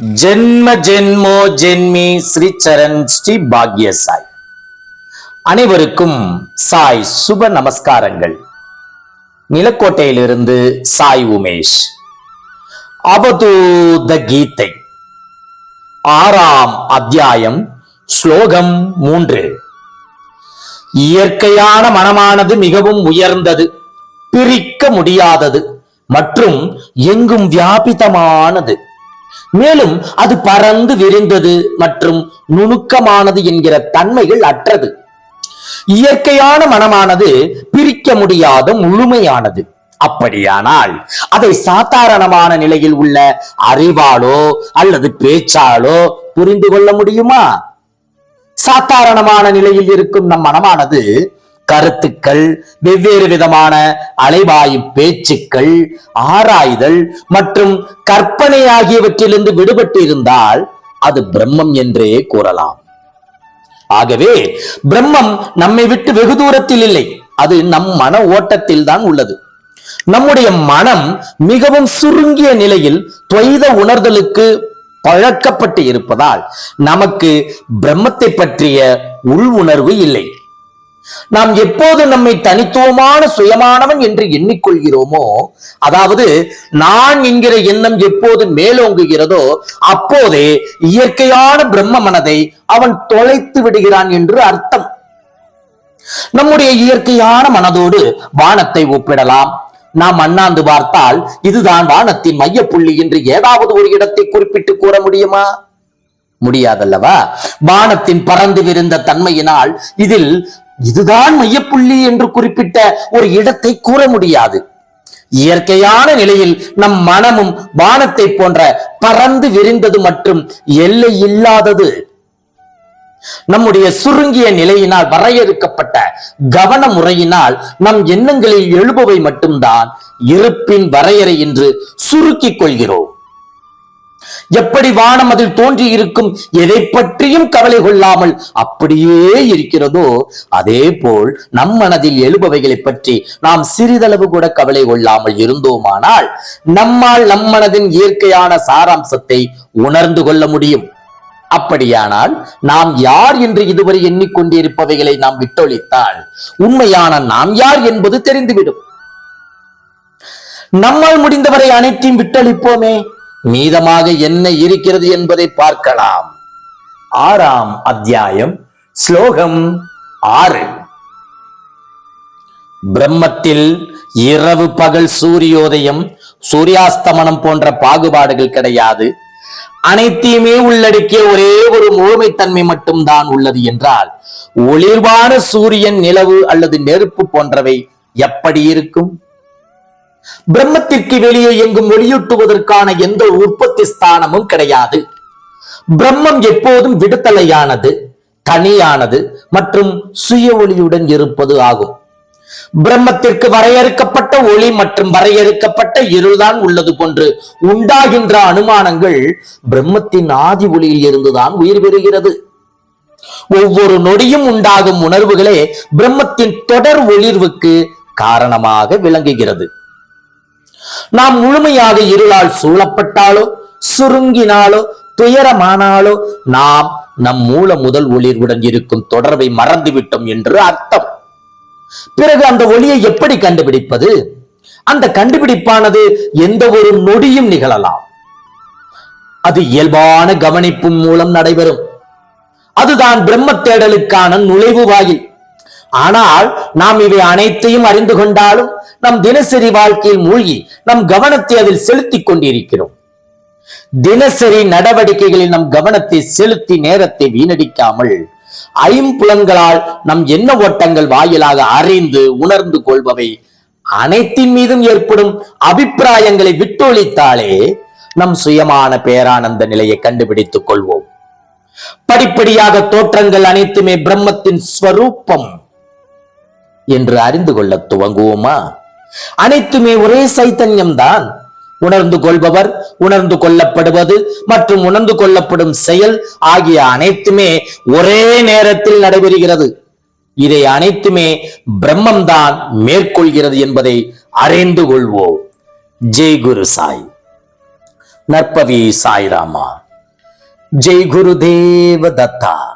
ஜென்ம ஜென்மோ ஜென்மி ஸ்ரீ சரண் ஸ்ரீ பாக்ய சாய். அனைவருக்கும் சாய் சுப நமஸ்காரங்கள். நிலக்கோட்டையிலிருந்து சாய் உமேஷ். அவதூத கீதை. ஆறாம் அத்தியாயம் ஸ்லோகம் மூன்று. இயற்கையான மனமானது மிகவும் உயர்ந்தது பிரிக்க முடியாதது மற்றும் எங்கும் வியாபிதமானது. மேலும் அது பறந்து விரிந்தது மற்றும் நுணுக்கமானது என்கிற தன்மைகள் அற்றது. இயற்கையான மனமானது பிரிக்க முடியாத முழுமையானது. அப்படியானால் அதை சாதாரணமான நிலையில் உள்ள அறிவாலோ அல்லது பேச்சாலோ புரிந்து கொள்ள முடியுமா? சாதாரணமான நிலையில் இருக்கும் நம் மனமானது கருத்துக்கள் வெவ்வேறு விதமான அலைவாயு பேச்சுக்கள் ஆராய்தல் மற்றும் கற்பனை ஆகியவற்றிலிருந்து விடுபட்டு இருந்தால் அது பிரம்மம் என்றே கூறலாம். ஆகவே பிரம்மம் நம்மை விட்டு வெகு தூரத்தில் இல்லை. அது நம் மன ஓட்டத்தில் தான் உள்ளது. நம்முடைய மனம் மிகவும் சுருங்கிய நிலையில் துவைத உணர்தலுக்கு பழக்கப்பட்டு இருப்பதால் நமக்கு பிரம்மத்தை பற்றிய உள் உணர்வு இல்லை. நாம் எப்போது நம்மை தனித்துவமான சுயமானவன் என்று எண்ணிக்கொள்கிறோமோ அதாவது நான் என்கிற எண்ணம் எப்போது மேலோங்குகிறதோ அப்போதே இயற்கையான பிரம்ம மனதை அவன் தொலைத்து விடுகிறான் என்று அர்த்தம். நம்முடைய இயற்கையான மனதோடு வானத்தை ஒப்பிடலாம். நாம் அண்ணாந்து பார்த்தால் இதுதான் வானத்தின் மையப்புள்ளி என்று ஏதாவது ஒரு இடத்தை குறிப்பிட்டு கூற முடியுமா? முடியாதல்லவா? வானத்தின் பறந்து விருந்த தன்மையினால் இதில் இதுதான் மையப்புள்ளி என்று குறிப்பிட்ட ஒரு இடத்தை கூற முடியாது. இயற்கையான நிலையில் நம் மனமும் வானத்தை போன்ற பறந்து விரிந்தது மற்றும் எல்லை இல்லாதது. நம்முடைய சுருங்கிய நிலையினால் வரையறுக்கப்பட்ட கவன முறையினால் நம் எண்ணங்களில் எழுபவை மட்டும்தான் இருப்பின் வரையறை என்று சுருக்கிக் கொள்கிறோம். எப்படி வானம் அதில் தோன்றி இருக்கும் எதை பற்றியும் கவலை கொள்ளாமல் அப்படியே இருக்கிறதோ அதே போல் நம் மனதில் எழுபவைகளை பற்றி நாம் சிறிதளவு கூட கவலை கொள்ளாமல் இருந்தோமானால் நம்மால் நம் மனதின் இயற்கையான சாராம்சத்தை உணர்ந்து கொள்ள முடியும். அப்படியானால் நாம் யார் என்று இதுவரை எண்ணிக்கொண்டிருப்பவைகளை நாம் விட்டொழித்தால் உண்மையான நாம் யார் என்பது தெரிந்துவிடும். நம்மால் முடிந்தவரை அனைத்தையும் விட்டொழிப்போமே. மீதமாக என்ன இருக்கிறது என்பதை பார்க்கலாம். ஆறாம் அத்தியாயம் ஸ்லோகம் ஆறு. பிரம்மத்தில் இரவு பகல் சூரியோதயம் சூரியாஸ்தமனம் போன்ற பாகுபாடுகள் கிடையாது. அனைத்தையுமே உள்ளடக்கிய ஒரே ஒரு முழுமைத்தன்மை மட்டும்தான் உள்ளது என்றால் ஒளிர்வான சூரியன் நிலவு அல்லது நெருப்பு போன்றவை எப்படி இருக்கும்? பிரம்மத்திற்கு வெளியே எங்கும் ஒளியூட்டுவதற்கான எந்த ஒரு உற்பத்தி ஸ்தானமும் கிடையாது. பிரம்மம் எப்போதும் விடுதலையானது தனியானது மற்றும் சுய ஒளியுடன் இருப்பது ஆகும். பிரம்மத்திற்கு வரையறுக்கப்பட்ட ஒளி மற்றும் வரையறுக்கப்பட்ட இருள்தான் உள்ளது போன்று உண்டாகின்ற அனுமானங்கள் பிரம்மத்தின் ஆதி ஒளியில் இருந்துதான் உயிர் பெறுகிறது. ஒவ்வொரு நொடியும் உண்டாகும் உணர்வுகளே பிரம்மத்தின் தொடர் ஒளிர்வுக்கு காரணமாக விளங்குகிறது. நாம் முழுமையாக இருளால் சூழப்பட்டாலோ சுருங்கினாலோ துயரமானாலோ நாம் நம் மூல முதல் ஒளிர்வுடன் இருக்கும் தொடர்பை மறந்துவிட்டோம் என்று அர்த்தம். பிறகு அந்த ஒளியை எப்படி கண்டுபிடிப்பது? அந்த கண்டுபிடிப்பானது எந்த ஒரு நொடியும் நிகழலாம். அது இயல்பான கவனிப்பு மூலம் நடைபெறும். அதுதான் பிரம்ம தேடலுக்கான நுழைவு வாயில். ஆனால் நாம் இவை அனைத்தையும் அறிந்து கொண்டாலும் நம் தினசரி வாழ்க்கையில் மூழ்கி நம் கவனத்தை அதில் செலுத்திக் கொண்டிருக்கிறோம். தினசரி நடவடிக்கைகளில் நம் கவனத்தை செலுத்தி நேரத்தை வீணடிக்காமல் ஐம்புலன்களால் நம் எண்ண ஓட்டங்கள் வாயிலாக அறிந்து உணர்ந்து கொள்பவை அனைத்தின் மீதும் ஏற்படும் அபிப்பிராயங்களை விட்டொழித்தாலே நம் சுயமான பேரானந்த நிலையை கண்டுபிடித்துக் கொள்வோம். படிப்படியாக தோற்றங்கள் அனைத்துமே பிரம்மத்தின் ஸ்வரூபம். என்று அறிந்து கொள்ள துவங்குவோமா? அனைத்துமே ஒரே சைத்தன்யம்தான். உணர்ந்து கொள்பவர் உணர்ந்து கொள்ளப்படுவது மற்றும் உணர்ந்து கொள்ளப்படும் செயல் ஆகிய அனைத்துமே ஒரே நேரத்தில் நடைபெறுகிறது. இதை அனைத்துமே பிரம்மம்தான் மேற்கொள்கிறது என்பதை அறிந்து கொள்வோம். ஜெய் குரு சாய். நற்பவி சாய்ராமா. ஜெய் குருதேவ தத்தா